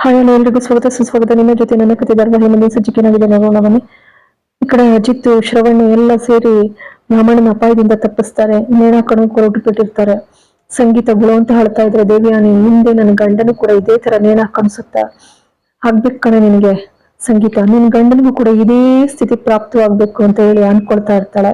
Hi hello ಎಲ್ರಿಗೂ ಸ್ವಾಗತ. ಸುಸ್ವಾಗತ. ನಿಮ್ಮ ಜೊತೆ ನನ್ನ ಕತೆ ಧಾರಾವಾಹಿ ಮುಂದಿನ ನೋಡೋಣ ಬನ್ನಿ ಈ ಕಡೆ ಅಜಿತ್, ಶ್ರವಣ್ ಎಲ್ಲ ಸೇರಿ ರಾಮಣ್ಣನ ಅಪಾಯದಿಂದ ತಪ್ಪಿಸ್ತಾರೆ. ಕೊರಟು ಬಿಟ್ಟಿರ್ತಾರೆ ಸಂಗೀತ ಗುಳು ಅಂತ ಹೇಳ್ತಾ ಇದ್ರೆ ದೇವಿಯಾನಿ ಹಿಂದೆ ನನ್ನ ಗಂಡನು ಕೂಡ ಇದೇ ತರ ನೇಣ ಕಾಣಿಸುತ್ತಾ? ಆಗ್ಬೇಕು ಕಣೆ ನಿನಗೆ ಸಂಗೀತ. ನಿನ್ ಗಂಡನಿಗೂ ಕೂಡ ಇದೇ ಸ್ಥಿತಿ ಪ್ರಾಪ್ತವಾಗ್ಬೇಕು ಅಂತ ಹೇಳಿ ಅನ್ಕೊಳ್ತಾ ಇರ್ತಾಳೆ.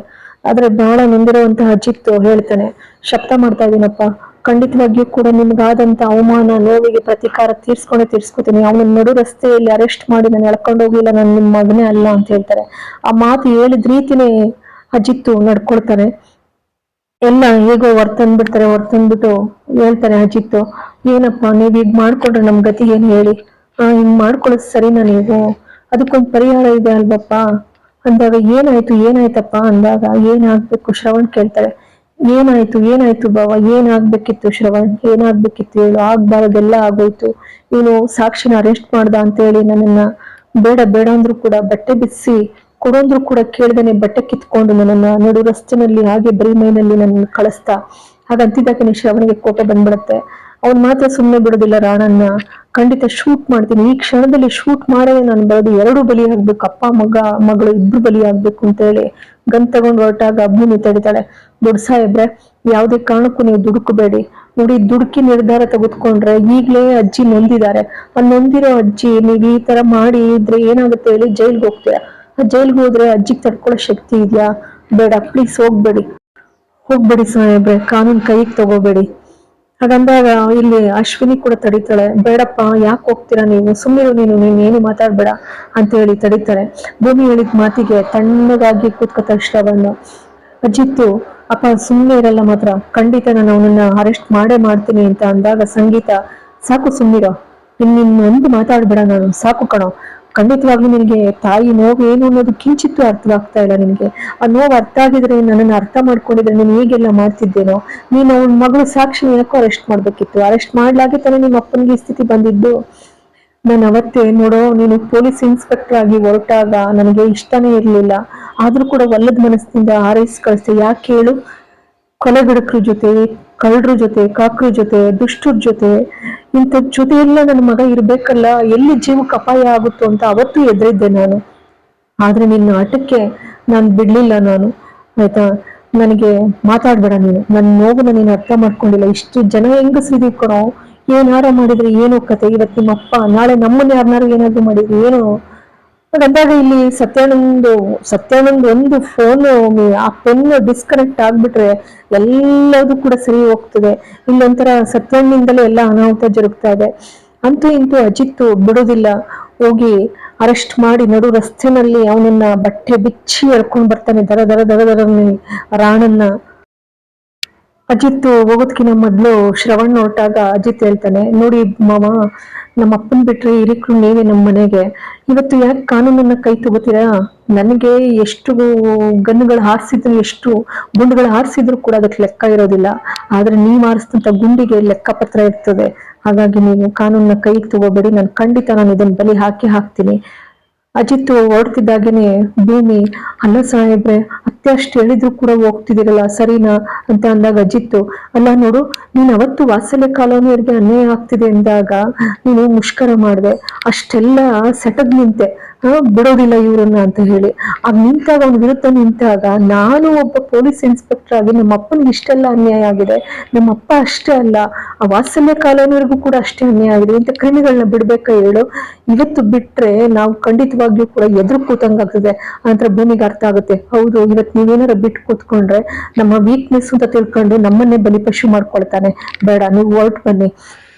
ಆದ್ರೆ ಬಹಳ ನೊಂದಿರುವಂತಹ ಅಜಿತ್ ಹೇಳ್ತಾನೆ, ಶಬ್ದ ಮಾಡ್ತಾ ಇದೀನಪ್ಪ. ಖಂಡಿತವಾಗಿಯೂ ಕೂಡ ನಿಮ್ಗಾದಂತ ಅವಮಾನ, ನೋವಿಗೆ ಪ್ರತೀಕಾರ ತೀರ್ಸ್ಕೊಂಡೇ ತೀರ್ಸ್ಕೊತೀನಿ. ಅವನ ನಡು, ರಸ್ತೆಯಲ್ಲಿ ಅರೆಸ್ಟ್ ಮಾಡಿ ನಾನು ಎಳ್ಕೊಂಡು ಹೋಗಿಲ್ಲ ನಾನು ನಿಮ್ಮ ಮಗನೇ ಅಲ್ಲ ಅಂತ ಹೇಳ್ತಾರೆ. ಆ ಮಾತು ಹೇಳಿದ ರೀತಿನೇ ಅಜಿತ್ತು ನಡ್ಕೊಳ್ತಾನೆ ಎಲ್ಲ ಹೇಗೋ ಹೊರ್ತಂದ್ಬಿಡ್ತಾರೆ ಹೊರ್ತಂದ್ಬಿಟ್ಟು ಹೇಳ್ತಾರೆ ಅಜಿತ್ತು. ಏನಪ್ಪ, ನೀವ್ ಈಗ ಮಾಡ್ಕೊಂಡ್ರೆ ನಮ್ ಗತಿ ಏನ್ ಹೇಳಿ? ಆ, ಹಿಂಗ್ ಮಾಡ್ಕೊಳ್ಳೋದು ಸರಿನಾ ನೀವು? ಅದಕ್ಕೊಂದು ಪರಿಹಾರ ಇದೆ ಅಲ್ವಪ್ಪ? ಅಂದಾಗ ಏನಾಯ್ತು, ಏನಾಯ್ತಪ್ಪ? ಅಂದಾಗ ಏನಾಗ್ಬೇಕು? ಶ್ರವಣ್ ಕೇಳ್ತಾರೆ ಏನಾಯ್ತು ಏನಾಯ್ತು ಬಾವ? ಏನಾಗ್ಬೇಕಿತ್ತು ಶ್ರವಣ್? ಏನಾಗ್ಬೇಕಿತ್ತು ಹೇಳು? ಆಗ್ಬಾರದೆಲ್ಲ ಆಗೋಯ್ತು. ನೀನು ಸಾಕ್ಷಿನ ಅರೆಸ್ಟ್ ಮಾಡ್ದ ಅಂತ ಹೇಳಿ ನನ್ನನ್ನ ಬೇಡ ಬೇಡ ಅಂದ್ರೂ ಕೂಡ ಬಟ್ಟೆ ಬಿಸಿ ಕೊಡೋಂದ್ರು ಕೂಡ ಕೇಳ್ದೇನೆ ಬಟ್ಟೆ ಕಿತ್ಕೊಂಡು ನನ್ನನ್ನ ನಡು, ರಸ್ತೆನಲ್ಲಿ ಹಾಗೆ ಬರೀ ಮೈನಲ್ಲಿ ನನ್ನ ಕಳಿಸ್ತಾ. ಹಾಗಂತಿದ್ದಕ್ಕೆ ಶ್ರವಣಿಗೆ ಕೋಪ ಬಂದ್ಬಿಡತ್ತೆ. ಅವ್ನ್ ಮಾತ್ರ ಸುಮ್ಮನೆ ಬಿಡೋದಿಲ್ಲ ರಾಣನ್ನ. ಖಂಡಿತ ಶೂಟ್ ಮಾಡ್ತೀನಿ. ಈ ಕ್ಷಣದಲ್ಲಿ ಶೂಟ್ ಮಾಡೇ ನಾನು ಬರೋದು ಎರಡು ಬಲಿ ಆಗ್ಬೇಕು ಅಪ್ಪ, ಮಗ, ಮಗಳು ಇಬ್ರು ಬಲಿ ಆಗ್ಬೇಕು ಅಂತ ಹೇಳಿ ಗನ್ ತಗೊಂಡ್ ಹೊರಟಾಗ ಭೂಮಿ ತಡಿತಾಳೆ, ದೊಡ್ಡ ಸಾಹೇಬ್ರೆ, ಯಾವುದೇ ಕಾರಣಕ್ಕೂ ನೀವು ದುಡುಕಬೇಡಿ. ನೋಡಿ, ದುಡುಕಿ ನಿರ್ಧಾರ ತೆಗೆದುಕೊಂಡ್ರೆ ಈಗಲೇ ಅಜ್ಜಿ ನೊಂದಿದ್ದಾರೆ. ಆ ನೊಂದಿರೋ ಅಜ್ಜಿ ನೀವು ಈ ತರ ಮಾಡಿ ಇದ್ರೆ ಏನಾಗುತ್ತೆ ಹೇಳಿ ಜೈಲ್ಗೆ ಹೋಗ್ತೀರಾ? ಆ ಜೈಲ್ಗೆ ಹೋದ್ರೆ ಅಜ್ಜಿಗೆ ತಡ್ಕೊಳ್ಳೋ ಶಕ್ತಿ ಇದೆಯಾ? ಬೇಡ ಪ್ಲೀಸ್ ಹೋಗ್ಬೇಡಿ. ಹೋಗ್ಬೇಡಿ ಸಾಹೇಬ್ರೆ, ಕಾನೂನ್ ಕೈಗೆ ತಗೋಬೇಡಿ. ಹಾಗಂದಾಗ ಇಲ್ಲಿ ಅಶ್ವಿನಿ ಕೂಡ ತಡಿತಾಳೆ. ಬೇಡಪ್ಪ, ಯಾಕೆ ಹೋಗ್ತೀರಾ ನೀವು? ಸುಮ್ಮನೆ ನೀನು ನೀನು ಏನು ಮಾತಾಡ್ಬೇಡ ಅಂತ ಹೇಳಿ ತಡಿತಾರೆ ಭೂಮಿ ಹೇಳಿದ ಮಾತಿಗೆ ತಣ್ಣಗಾಗಿ ಕೂತ್ಕ ತಕ್ಷಣವನ್ನು ಅಜಿತ್ತು, ಅಪ್ಪ ಸುಮ್ಮನೆ ಇರಲ್ಲ ಮಾತ್ರ. ಖಂಡಿತ ನಾನು ಅವನನ್ನ ಅರೆಸ್ಟ್ ಮಾಡೇ ಮಾಡ್ತೀನಿ ಅಂತ ಅಂದಾಗ ಸಂಗೀತ, ಸಾಕು ಸುಮ್ಮಿರೋ ಇನ್ ನಿನ್ ಒಂದು ಮಾತಾಡ್ಬೇಡ ನಾನು. ಸಾಕು ಕಣೋ. ಖಂಡಿತವಾಗ್ಲೂ ನಿನಗೆ ತಾಯಿ ನೋವು ಏನು ಅನ್ನೋದು ಕಿಂಚಿತ್ತು ಅರ್ಥವಾಗ್ತಾ ಇಲ್ಲ ನಿನಗೆ. ಆ ನೋವು ಅರ್ಥ ಆಗಿದ್ರೆ ನನ್ನನ್ನು ಅರ್ಥ ಮಾಡ್ಕೊಂಡಿದ್ರೆ ನೀನು ಹೀಗೆಲ್ಲ ಮಾಡ್ತಿದ್ದೇನೋ? ನೀನು ಅವನ ಮಗಳು ಸಾಕ್ಷಿ ಏನಕ್ಕೂ ಅರೆಸ್ಟ್ ಮಾಡ್ಬೇಕಿತ್ತು. ಅರೆಸ್ಟ್ ಮಾಡ್ಲಾಗೆ ತಾನೇ ನಿಮ್ಮ ಅಪ್ಪನಿಗೆ ಈ ಸ್ಥಿತಿ ಬಂದಿದ್ದು. ನಾನು ಅವತ್ತೇ ನೋಡೋ, ನೀನು ಪೊಲೀಸ್ ಇನ್ಸ್ಪೆಕ್ಟರ್ ಆಗಿ ಹೊರಟಾಗ ನನಗೆ ಇಷ್ಟನೇ ಇರಲಿಲ್ಲ. ಆದ್ರೂ ಕೂಡ ಒಲ್ಲದ ಮನಸ್ಸಿನಿಂದ ಆರೈಸಿ ಕಳಿಸ್ತೆ ಯಾಕೆ ಹೇಳು? ಕೊಲೆಗಡಕ್ರ ಜೊತೆ ಕಳ್ಳರ ಜೊತೆ, ಕಾಕ್ರ ಜೊತೆ, ದುಷ್ಟರ ಜೊತೆ ಇಂಥ ಜೊತೆ ಎಲ್ಲ ನನ್ನ ಮಗ ಇರ್ಬೇಕಲ್ಲ, ಎಲ್ಲಿ ಜೀವಕ್ಕೆ ಅಪಾಯ ಆಗುತ್ತೋ ಅಂತ ಅವತ್ತು ಎದುರಿದ್ದೆ ನಾನು. ಆದ್ರೆ ನಿನ್ನ ಆಟಕ್ಕೆ ನಾನು ಬಿಡ್ಲಿಲ್ಲ ನಾನು. ಆಯ್ತಾ? ನನಗೆ ಮಾತಾಡ್ಬೇಡ ನೀನು. ನನ್ನ ನೋವನ್ನ ನೀನು ಅರ್ಥ ಮಾಡ್ಕೊಂಡಿಲ್ಲ. ಇಷ್ಟು ಜನ ಹೆಂಗಸ್ರಿದೀವಿ ಕಣೋ. ಏನಾರ ಮಾಡಿದ್ರೆ? ಏನೋ ಕತೆ. ಇವತ್ತು ನಿಮ್ಮಪ್ಪ ನಾಳೆ ನಮ್ಮನ್ನ ಯಾರನ್ನಾರು ಏನಾದ್ರು ಮಾಡಿದ್ರೆ? ಏನು ಅಂದಾಗ ಇಲ್ಲಿ ಸತ್ಯಾನಂದ್ ಸತ್ಯಾನಂದ್ ಒಂದು ಫೋನ್ ಆ ಪೆನ್ ಡಿಸ್ಕನೆಕ್ಟ್ ಆಗ್ಬಿಟ್ರೆ ಎಲ್ಲದೂ ಕೂಡ ಸರಿ ಹೋಗ್ತದೆ. ಇಲ್ಲೊಂಥರ ಸತ್ಯಾನಂದಿಂದಲೇ ಎಲ್ಲ ಅನಾಹುತ ಜರುಗ್ತಾ ಇದೆ. ಅಂತೂ ಇಂತೂ ಅಜಿತ್ ಬಿಡೋದಿಲ್ಲ. ಹೋಗಿ ಅರೆಸ್ಟ್ ಮಾಡಿ ನಡು ರಸ್ತೆನಲ್ಲಿ ಅವನನ್ನ ಬಟ್ಟೆ ಬಿಚ್ಚಿ ಎಳ್ಕೊಂಡು ಬರ್ತಾನೆ, ದರ ದರ ದರ ದರ ರಾಣನ್ನ. ಅಜಿತ್ ಹೋಗೋದ್ಕಿನ ಮೊದ್ಲು ಶ್ರವಣ್ ಹೊರಟಾಗ ಅಜಿತ್ ಹೇಳ್ತಾನೆ, ನೋಡಿ ಮಾವ ನಮ್ಮ ಅಪ್ಪನ್ ಬಿಟ್ರೆ ಹಿರಿಕ್ರು ನೀವೇ ನಮ್ಮ ಮನೆಗೆ. ಇವತ್ತು ಯಾಕೆ ಕಾನೂನನ್ನ ಕೈ ತಗೋತೀರಾ? ನನಗೆ ಎಷ್ಟು ಗನ್ನುಗಳು ಹಾರಿಸಿದ್ರು ಎಷ್ಟು ಗುಂಡುಗಳು ಹಾರಿಸಿದ್ರು ಕೂಡ ಅದಕ್ಕೆ ಲೆಕ್ಕ ಇರೋದಿಲ್ಲ. ಆದ್ರೆ ನೀವ್ ಆರಿಸಿದಂತ ಗುಂಡಿಗೆ ಲೆಕ್ಕ ಪತ್ರ ಇರ್ತದೆ. ಹಾಗಾಗಿ ನೀವು ಕಾನೂನನ್ನ ಕೈ ತಗೋಬೇಡಿ. ನಾನು ಖಂಡಿತ ನಾನು ಇದನ್ನ ಬಲಿ ಹಾಕಿ ಹಾಕ್ತೀನಿ. ಅಜಿತ್ ಹೊರಡ್ತಿದ್ದಾಗೇನೆ ಭೂಮಿ, ಅಲ್ಲ ಸಾಹೇಬ್ರೆ, ಅತ್ತೆ ಹೇಳಿದ್ರು ಕೂಡ ಹೋಗ್ತಿದ್ದೀರಲ್ಲ ಸರಿನಾ? ಅಂತ ಅಂದಾಗ ಅಜಿತ್ತು ಅಲ್ಲ ನೋಡು, ನೀನ್ ಅವತ್ತು ವಾತ್ಸಲ್ಯ ಕಾಲೋನಿಯರಿಗೆ ಅನ್ಯಾಯ ಆಗ್ತಿದೆ ಅಂದಾಗ ನೀನು ಮುಷ್ಕರ ಮಾಡಿದೆ. ಅಷ್ಟೆಲ್ಲ ಸೆಟಗ್ ನಿಂತೆ. ಬಿಡೋದಿಲ್ಲ ಇವರನ್ನ ಅಂತ ಹೇಳಿ. ಆಗ ನಿಂತಾಗ ಅವ್ನ ವಿರುದ್ಧ ನಿಂತಾಗ ನಾನು ಒಬ್ಬ ಪೊಲೀಸ್ ಇನ್ಸ್ಪೆಕ್ಟರ್ ಆಗಿ ನಮ್ಮ ಅಪ್ಪನಿಗೆ ಇಷ್ಟೆಲ್ಲ ಅನ್ಯಾಯ ಆಗಿದೆ. ನಮ್ಮ ಅಪ್ಪ ಅಷ್ಟೇ ಅಲ್ಲ, ಆ ವಾತ್ಸಲ್ಯ ಕಾಲನವರೆಗೂ ಕೂಡ ಅಷ್ಟೇ ಅನ್ಯಾಯ ಆಗಿದೆ. ಇಂಥ ಕ್ರಿಮಿಗಳನ್ನ ಬಿಡ್ಬೇಕ ಹೇಳು? ಇವತ್ತು ಬಿಟ್ರೆ ನಾವು ಖಂಡಿತವಾಗಿಯೂ ಕೂಡ ಎದುರು ಕೂತಂಗಾಗ್ತದೆ ನಂತರ ಭೂಮಿಗೆ ಅರ್ಥ ಆಗುತ್ತೆ. ಹೌದು, ಇವತ್ತು ನೀವೇನಾರ ಬಿಟ್ಟು ಕೂತ್ಕೊಂಡ್ರೆ ನಮ್ಮ ವೀಕ್ನೆಸ್ ಅಂತ ತಿಳ್ಕೊಂಡು ನಮ್ಮನ್ನೇ ಬಲಿಪಶು ಮಾಡ್ಕೊಳ್ತಾನೆ. ಬೇಡ, ನೀವು ಹೊರಟು ಬನ್ನಿ.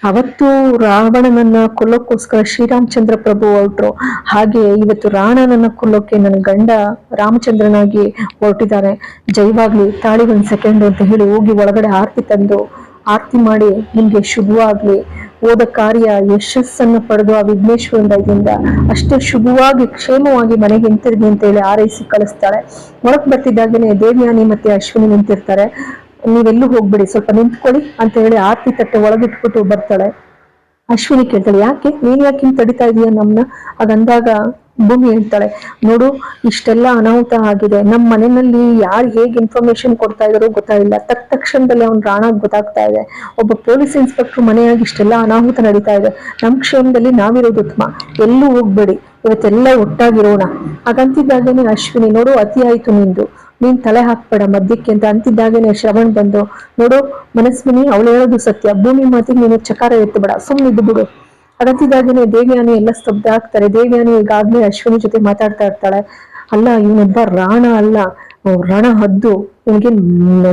ಅವತ್ತು ರಾವಣನನ್ನ ಕೊಲ್ಲೋಕ್ಕೋಸ್ಕರ ಶ್ರೀರಾಮಚಂದ್ರ ಪ್ರಭು ಹೊರಟ್ರು. ಹಾಗೆ ಇವತ್ತು ರಾವಣನನ್ನ ಕೊಲ್ಲೋಕೆ ನನ್ನ ಗಂಡ ರಾಮಚಂದ್ರನಾಗಿ ಹೊರಟಿದ್ದಾರೆ. ಜೈವಾಗ್ಲಿ ತಾಳಿ ಒಂದ್ ಸೆಕೆಂಡ್ ಅಂತ ಹೇಳಿ ಹೋಗಿ ಒಳಗಡೆ ಆರತಿ ತಂದು ಆರ್ತಿ ಮಾಡಿ ನಿಮ್ಗೆ ಶುಭವಾಗ್ಲಿ. ಓದ ಕಾರ್ಯ ಯಶಸ್ಸನ್ನು ಪಡೆದು ಆ ವಿಘ್ನೇಶ್ವರನ ದಯದಿಂದ ಅಷ್ಟೇ ಶುಭವಾಗಿ ಕ್ಷೇಮವಾಗಿ ಮನೆಗೆ ಹಿಂತಿರುಗಿ ಅಂತ ಹೇಳಿ ಆರೈಸಿ ಕಳಿಸ್ತಾಳೆ. ಒಳಕ್ ಬರ್ತಿದ್ದಾಗೇನೆ ದೇವ್ಯಾನಿ ಮತ್ತೆ ಅಶ್ವಿನಿ ನಿಂತಿರ್ತಾರೆ. ನೀವೆಲ್ಲೂ ಹೋಗ್ಬಿಡಿ, ಸ್ವಲ್ಪ ನಿಂತ್ಕೊಳ್ಳಿ ಅಂತ ಹೇಳಿ ಆರತಿ ತಟ್ಟೆ ಒಳಗಿಟ್ಬಿಟ್ಟು ಬರ್ತಾಳೆ. ಅಶ್ವಿನಿ ಕೇಳ್ತಾಳೆ, ಯಾಕೆ? ನೀನ್ ಯಾಕೆ ಹಿಂಗ್ ತಡಿತಾ ಇದೀಯ ನಮ್ನ? ಅದಂದಾಗ ಭೂಮಿ ಹೇಳ್ತಾಳೆ, ನೋಡು, ಇಷ್ಟೆಲ್ಲ ಅನಾಹುತ ಆಗಿದೆ. ನಮ್ಮ ಮನೆಯಲ್ಲಿ ಯಾರು ಹೇಗೆ ಇನ್ಫಾರ್ಮೇಶನ್ ಕೊಡ್ತಾ ಇದಾರೋ ಗೊತ್ತಾಗಿಲ್ಲ. ತಕ್ಕ ತಕ್ಷಣದಲ್ಲಿ ಅವ್ನ ರಾಣ ಗೊತ್ತಾಗ್ತಾ ಇದೆ. ಒಬ್ಬ ಪೊಲೀಸ್ ಇನ್ಸ್ಪೆಕ್ಟರ್ ಮನೆಯಾಗಿ ಇಷ್ಟೆಲ್ಲ ಅನಾಹುತ ನಡೀತಾ ಇದೆ. ನಮ್ಮ ಕ್ಷೇಮದಲ್ಲಿ ನಾವಿರೋದು ಉತ್ತಮ. ಎಲ್ಲೂ ಹೋಗ್ಬೇಡಿ. ಇವತ್ತೆಲ್ಲ ಒಟ್ಟಾಗಿರೋಣ. ಹಾಗಂತಿದ್ದಾಗೇನೆ ಅಶ್ವಿನಿ, ನೋಡು, ಅತಿ ಆಯ್ತು ನಿಂದು. ನೀನ್ ತಲೆ ಹಾಕ್ಬೇಡ, ಮದ್ಯಕ್ಕೆ ಅಂತ ಅಂತಿದ್ದಾಗೇನೆ ಶ್ರವಣ್ ಬಂದು, ನೋಡು, ಮನಸ್ವಿನಿ, ಅವಳು ಹೇಳೋದು ಸತ್ಯ, ಭೂಮಿ ಮಾತಿಗೆ ನೀನು ಚಕಾರ ಎತ್ತಬೇಡ ಸುಮ್ಮನೆ ಇದ್ದು ಬಿಡು. ಅದಂತಿದ್ದಾಗೆನೆ ದೇವ್ಯಾನಿ ಎಲ್ಲ ಸ್ತಬ್ಧ ಆಗ್ತಾರೆ, ದೇವ್ಯಾನಿ ಈಗಾಗ್ಲೇ ಅಶ್ವಿನಿ ಜೊತೆ ಮಾತಾಡ್ತಾ ಇರ್ತಾಳೆ. ಅಲ್ಲ, ಇವನೊಬ್ಬ ರಾಣ ಅಲ್ಲ ರಣ ಹದ್ದು ಇವನಿಗೆ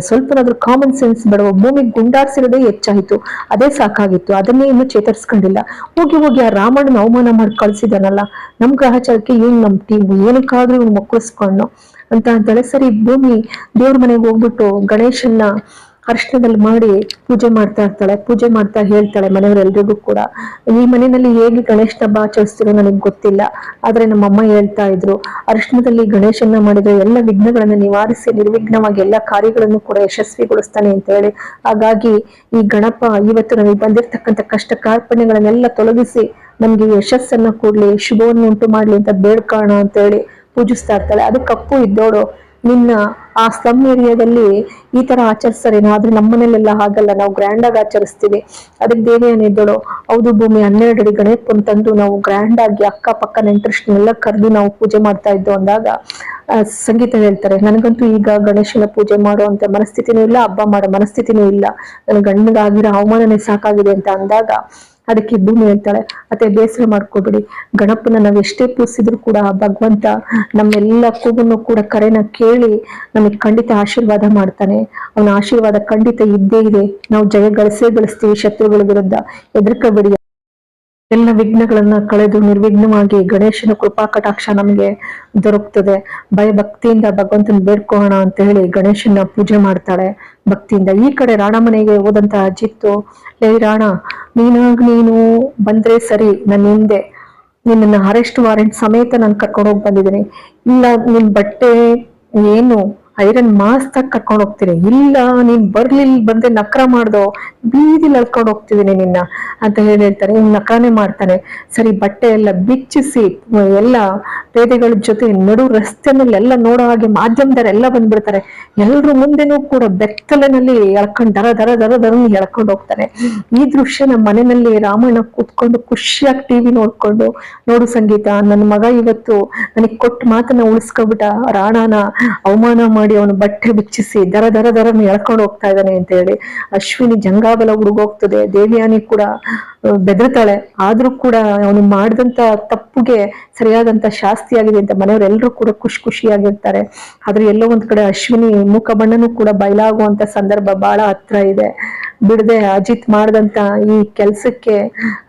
ಸ್ವಲ್ಪನಾದ್ರೂ ಕಾಮನ್ ಸೆನ್ಸ್ ಬಡವ ಭೂಮಿಗೆ ಗುಂಡಾರ್ಸಿರೋದೇ ಹೆಚ್ಚಾಯಿತು. ಅದೇ ಸಾಕಾಗಿತ್ತು. ಅದನ್ನೇ ಇನ್ನು ಚೇತರಿಸ್ಕೊಂಡಿಲ್ಲ. ಹೋಗಿ ಹೋಗಿ ಆ ರಾಮಣ್ಣನ ಅವಮಾನ ಮಾಡಿ ಕಳ್ಸಿದಾನಲ್ಲ. ನಮ್ ಗ್ರಹಚಾರಕ್ಕೆ ಏನು ನಮ್ಮ ಟೀಮ್ ಏನಕ್ಕಾದ್ರೂ ಇವ್ನು ಮಕ್ಕಳಿಸ್ಕೊಂಡು ಅಂತ ಅಂತೇಳಿ ಸರಿ ಭೂಮಿ ದೇವ್ರ ಮನೆಗೆ ಹೋಗ್ಬಿಟ್ಟು ಗಣೇಶನ್ನ ಅರ್ಶನದಲ್ಲಿ ಮಾಡಿ ಪೂಜೆ ಮಾಡ್ತಾ ಇರ್ತಾಳೆ, ಪೂಜೆ ಮಾಡ್ತಾ ಹೇಳ್ತಾಳೆ ಮನೆಯವರೆಲ್ರಿಗೂ ಕೂಡ. ಈ ಮನೆಯಲ್ಲಿ ಹೇಗೆ ಗಣೇಶನ ಹಬ್ಬ ಆಚರಿಸ್ತಿರೋ ನನಗೆ ಗೊತ್ತಿಲ್ಲ. ಆದ್ರೆ ನಮ್ಮಮ್ಮ ಹೇಳ್ತಾ ಇದ್ರು, ಅರ್ಶನದಲ್ಲಿ ಗಣೇಶನ್ನ ಮಾಡಿದ್ರೆ ಎಲ್ಲ ವಿಘ್ನಗಳನ್ನ ನಿವಾರಿಸಿ, ನಿರ್ವಿಘ್ನವಾಗಿ ಎಲ್ಲ ಕಾರ್ಯಗಳನ್ನು ಕೂಡ ಯಶಸ್ವಿಗೊಳಿಸ್ತಾನೆ ಅಂತ ಹೇಳಿ. ಹಾಗಾಗಿ ಈ ಗಣಪ ಇವತ್ತು ನಮಗೆ ಬಂದಿರತಕ್ಕಂಥ ಕಷ್ಟ ಕಾರ್ಪಣ್ಯಗಳನ್ನೆಲ್ಲ ತೊಲಗಿಸಿ ನಮ್ಗೆ ಯಶಸ್ಸನ್ನ ಕೊಡ್ಲಿ ಶುಭವನ್ನು ಉಂಟು ಮಾಡ್ಲಿ ಅಂತ ಬೇಡ್ಕೋಣ ಅಂತ ಹೇಳಿ ಪೂಜಿಸ್ತಾ ಇರ್ತಾಳೆ. ಅದು ಕಪ್ಪು ಇದ್ದೋಳು, ನಿನ್ನ ಆ ಸ್ಲಮ್ ಏರಿಯಾದಲ್ಲಿ ಈ ತರ ಆಚರಿಸ್ತಾರೇನೋ ಆದ್ರೆ ನಮ್ಮನೇಲೆಲ್ಲ ಹಾಗಲ್ಲ. ನಾವು ಗ್ರ್ಯಾಂಡ್ ಆಗಿ ಆಚರಿಸ್ತೀವಿ. ಅದಕ್ಕೆ ದೇವಿ ಏನಿದ್ದಳು ಹೌದು ಭೂಮಿ ಹನ್ನೆರಡು ಅಡಿ ಗಣೇಶನ್ ತಂದು ನಾವು ಗ್ರ್ಯಾಂಡ್ ಆಗಿ ಅಕ್ಕ ಪಕ್ಕ ನೆಂಟರಷ್ಟನ್ನೆಲ್ಲ ಕರೆದು ನಾವು ಪೂಜೆ ಮಾಡ್ತಾ ಇದ್ದು ಅಂದಾಗ ಸಂಗೀತ ಹೇಳ್ತಾರೆ. ನನಗಂತೂ ಈಗ ಗಣೇಶನ ಪೂಜೆ ಮಾಡುವಂತ ಮನಸ್ಥಿತಿನೂ ಇಲ್ಲ, ಹಬ್ಬ ಮಾಡೋ ಮನಸ್ಥಿತಿನೂ ಇಲ್ಲ. ನನ್ನ ಗಂಡಗಾಗಿರೋ ಅವಮಾನನೇ ಸಾಕಾಗಿದೆ ಅಂತ ಅಂದಾಗ ಅದಕ್ಕೆ ಭೂಮಿ ಹೇಳ್ತಾಳೆ ಅತ್ತೆ, ಬೇಸರ ಮಾಡ್ಕೋಬೇಡಿ. ಗಣಪನ ನಾವ್ ಎಷ್ಟೇ ಪೂಜಿಸಿದ್ರು ಕೂಡ ಭಗವಂತ ನಮ್ಮೆಲ್ಲ ಕೂಗನ್ನು ಕೂಡ ಕರೆನ ಕೇಳಿ ನಮಗೆ ಖಂಡಿತ ಆಶೀರ್ವಾದ ಮಾಡ್ತಾನೆ. ಅವನ ಆಶೀರ್ವಾದ ಖಂಡಿತ ಇದ್ದೇ ಇದೆ. ನಾವು ಜಯ ಗಳಿಸೇ ಗಳಿಸ್ತೀವಿ ಶತ್ರುಗಳ ವಿರುದ್ಧ. ಎದುರ್ಕೋಬೇಡಿ ಎಲ್ಲ ವಿಘ್ನಗಳನ್ನ ಕಳೆದು ನಿರ್ವಿಘ್ನವಾಗಿ ಗಣೇಶನ ಕೃಪಾ ಕಟಾಕ್ಷ ನಮಗೆ ದೊರಕ್ತದೆ. ಭಯ ಭಕ್ತಿಯಿಂದ ಭಗವಂತನ ಬೇಡ್ಕೋಣ ಅಂತ ಹೇಳಿ ಗಣೇಶನ ಪೂಜೆ ಮಾಡ್ತಾಳೆ ಭಕ್ತಿಯಿಂದ. ಈ ಕಡೆ ರಾಣ ಮನೆಗೆ ಹೋದಂತ ಅಜಿತ್ತು, ಲೇ ರಾಣ, ನೀನಾಗ್ ನೀನು ಬಂದ್ರೆ ಸರಿ ನನ್ನ ಹಿಂದೆ ನಿನ್ನ ಅರೆಸ್ಟ್ ವಾರೆಂಟ್ ಸಮೇತ ನಾನು ಕರ್ಕೊಂಡು ಹೋಗಿ ಬಂದಿದ್ದೀನಿ. ಇಲ್ಲ, ನಿನ್ ಬಟ್ಟೆ ಏನು? ಐರನ್ ಮಾಸ್ತಾಗ ಕರ್ಕೊಂಡು ಹೋಗ್ತೀನಿ ಇಲ್ಲ, ನೀನ್ ಬರ್ಲಿಲ್ ಬಂದ್ರೆ ನಕ್ರ ಮಾಡ್ದೋ? ಬೀದಿಲಿ ಎಳ್ಕೊಂಡು ಹೋಗ್ತಿದ್ದೀನಿ ನಿನ್ನ ಅಂತ ಹೇಳಿ ಹೇಳ್ತಾರೆ. ಇವ್ನು ನಕಾನೆ ಮಾಡ್ತಾನೆ. ಸರಿ, ಬಟ್ಟೆ ಎಲ್ಲ ಬಿಚ್ಚಿಸಿ, ಎಲ್ಲ ಪೇದೆಗಳ ಜೊತೆ ನಡು ರಸ್ತೆನಲ್ಲಿ ಎಲ್ಲ ನೋಡೋ ಹಾಗೆ ಮಾಧ್ಯಮದವರೆಲ್ಲ ಬಂದ್ಬಿಡ್ತಾರೆ. ಎಲ್ರು ಮುಂದೆನೂ ಕೂಡ ಬೆತ್ತಲೆನಲ್ಲಿ ಎಳ್ಕೊಂಡು ದರ ದರ ದರ ದರ ಎಳ್ಕೊಂಡು ಹೋಗ್ತಾನೆ ಈ ದೃಶ್ಯ ನಮ್ಮ ಮನೆಯಲ್ಲಿ ರಾಮಣ್ಣ ಕೂತ್ಕೊಂಡು ಖುಷಿಯಾಗಿ ಟಿವಿ ನೋಡ್ಕೊಂಡು, ನೋಡು ಸಂಗೀತ, ನನ್ನ ಮಗ ಇವತ್ತು ನನಗೆ ಕೊಟ್ಟ ಮಾತನ್ನ ಉಳಿಸ್ಕೊಬಿಟ್ಟ ರಾಣಾನ ಅವಮಾನ ಮಾಡಿ ಅವನು ಬಟ್ಟೆ ಬಿಚ್ಚಿಸಿ, ದರ ದರ ದರ ಎಳ್ಕೊಂಡು ಹೋಗ್ತಾ ಇದ್ದಾನೆ ಅಂತ ಹೇಳಿ ಅಶ್ವಿನಿ ಜಂಗಾಬಲ ಹುಡುಗೋಗ್ತದೆ ದೇವಿಯಾನಿ ಕೂಡ ಬೆದರ್ತಾಳೆ ಆದ್ರೂ ಕೂಡ ಅವನು ಮಾಡಿದಂತ ತಪ್ಪುಗೆ ಸರಿಯಾದಂತ ಶಾಸ್ತಿ ಆಗಿದೆ ಅಂತ ಮನೆಯವರೆಲ್ಲರೂ ಕೂಡ ಖುಷಿ ಖುಷಿಯಾಗಿರ್ತಾರೆ. ಆದ್ರೆ ಎಲ್ಲೋ ಒಂದ್ ಕಡೆ ಅಶ್ವಿನಿ ಮುಖ ಬಣ್ಣನೂ ಕೂಡ ಬಯಲಾಗುವಂತ ಸಂದರ್ಭ ಬಹಳ ಹತ್ರ ಇದೆ. ಬಿಡದೆ ಅಜಿತ್ ಮಾಡಿದಂತ ಈ ಕೆಲ್ಸಕ್ಕೆ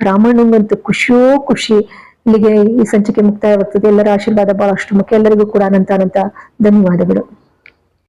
ರಾಮಣ್ಣಂಗಂತೂ ಖುಷಿಯೋ ಖುಷಿ ಇಲ್ಲಿಗೆ ಈ ಸಂಚಿಕೆ ಮುಕ್ತಾಯವಾಗ್ತದೆ. ಎಲ್ಲರ ಆಶೀರ್ವಾದ ಬಹಳಷ್ಟು ಮುಖ್ಯ. ಎಲ್ಲರಿಗೂ ಕೂಡ ಅನಂತ ಅನಂತ ಧನ್ಯವಾದಗಳು.